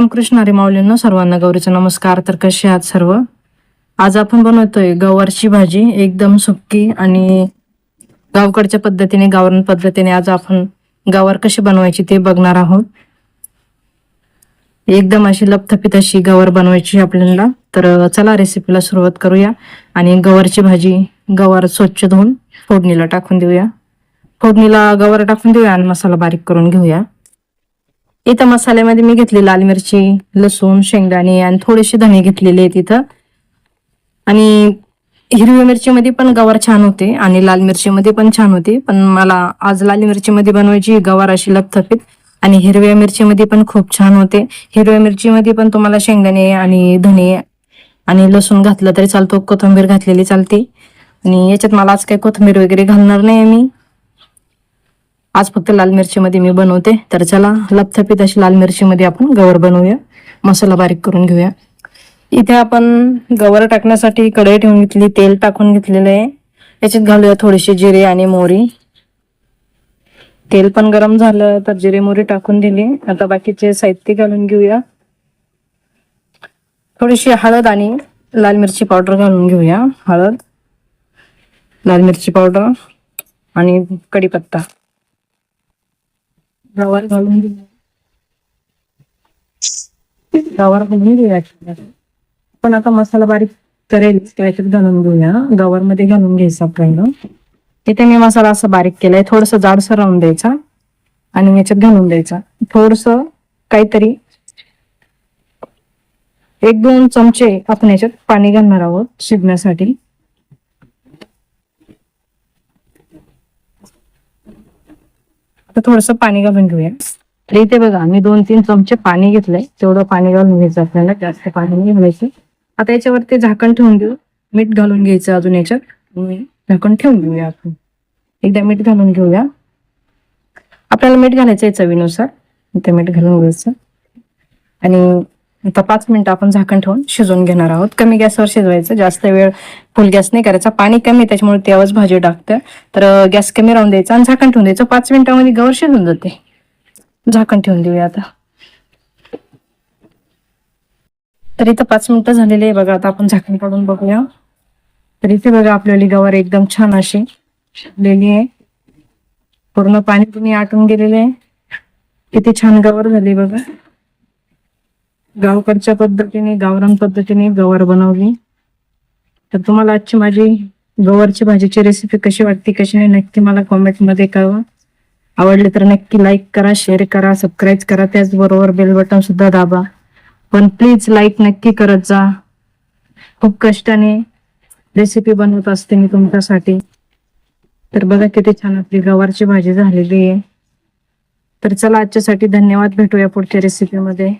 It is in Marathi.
रामकृष्ण हरी माऊलींना सर्वांना गौरीचा नमस्कार. तर कसे आहात सर्व? आज आपण बनवतोय गवारची भाजी एकदम सुक्की आणि गावकडच्या पद्धतीने गावरण पद्धतीने आज आपण गवार कशी बनवायची ते बघणार आहोत. एकदम अशी लपथपीत अशी गवार बनवायची आपल्याला. तर चला रेसिपीला सुरुवात करूया आणि गवारची भाजी गवार स्वच्छ धुवून फोडणीला टाकून देऊया. फोडणीला गवार टाकून देऊया आणि मसाला बारीक करून घेऊया. इथं मसाल्यामध्ये मी घेतली लाल मिरची लसूण शेंगदाणे आणि थोडेसे धणे घेतलेले आहेत इथं. आणि हिरव्या मिरचीमध्ये पण गवार छान होते आणि लाल मिरचीमध्ये पण छान होते. पण मला आज लाल मिरचीमध्ये बनवायची गवार अशी लपथपीत आणि हिरव्या मिरचीमध्ये पण खूप छान होते. हिरव्या मिरचीमध्ये पण तुम्हाला शेंगदाणे आणि धणे आणि लसूण घातलं तरी चालतो. कोथिंबीर घातलेली चालते. आणि याच्यात मला आज काही कोथिंबीर वगैरे घालणार नाही मी. आज फक्त लाल मिरचीमध्ये मी बनवते. तर चला लपथपीत अशी लाल मिरचीमध्ये आपण गवर बनवूया. मसाला बारीक करून घेऊया. इथे आपण गवर टाकण्यासाठी कढई ठेवून घेतली तेल टाकून घेतलेलं आहे. याच्यात घालूया थोडीशी जिरे आणि मोहरी. तेल पण गरम झालं तर जिरे मोहरी टाकून दिली. आता बाकीचे साहित्य घालून घेऊया. थोडीशी हळद आणि लाल मिरची पावडर घालून घेऊया. हळद लाल मिरची पावडर आणि कढीपत्ता. गवार घालून गवर गवार घालून घेऊया पण आता मसाला बारीक करेल याच्यात घालून घेऊया. गवारमध्ये घालून घ्यायचा पहिलं तिथे मी मसाला असा बारीक केलाय थोडस जाडसर राहून द्यायचा आणि याच्यात घालून द्यायचा. थोडस काहीतरी एक दोन चमचे आपण याच्यात पाणी घालणार आहोत शिजण्यासाठी. आता थोडस पाणी घालून घेऊया. तर इथे बघा मी दोन तीन चमचे पाणी घेतलंय. तेवढं पाणी घालून घ्यायचं आपल्याला जास्त पाणी नाही घालायचं. आता याच्यावरती झाकण ठेवून देऊ. मीठ घालून घ्यायचं अजून याच्यात. झाकण ठेवून घेऊया आपण. एकदा मीठ घालून घेऊया. आपल्याला मीठ घालायचं आहे चवीनुसार. इथे मीठ घालून घ्यायचं. आणि आता पाच मिनिटं आपण झाकण ठेवून शिजवून घेणार आहोत. कमी गॅसवर शिजवायचं. जास्त वेळ फुल गॅस नाही करायचा. पाणी कमी आहे, त्याच्यामुळे तेव्हाच भाजी टाकतं तर गॅस कमी राहून द्यायचा आणि झाकण ठेवून द्यायचं. पाच मिनिटामध्ये गवर शिजून जाते. झाकण ठेवून देऊया आता. तर इथं पाच मिनिटं झालेली आहे. बघा आता आपण झाकण काढून बघूया. तर इथे बघा आपल्याली गवार एकदम छान अशी शिजलेली आहे. पूर्ण पाणी तुम्ही आटून गेलेले आहे. किती छान गवार झाली बघा. गावकडच्या पद्धतीने गावरान पद्धतीने गवार बनवली. तर तुम्हाला आजची माझी गवारची भाजीची रेसिपी कशी वाटते कशी नाही नक्की मला कॉमेंटमध्ये कळवा. आवडले तर नक्की लाईक करा शेअर करा सबस्क्राईब करा. त्याचबरोबर बेल बटन सुद्धा दाबा. पण प्लीज लाईक नक्की करत जा. खूप कष्टाने रेसिपी बनवत असते मी तुमच्यासाठी. तर बघा किती छान आपली गवारची भाजी झालेली आहे. तर चला आजच्यासाठी धन्यवाद. भेटूया पुढच्या रेसिपीमध्ये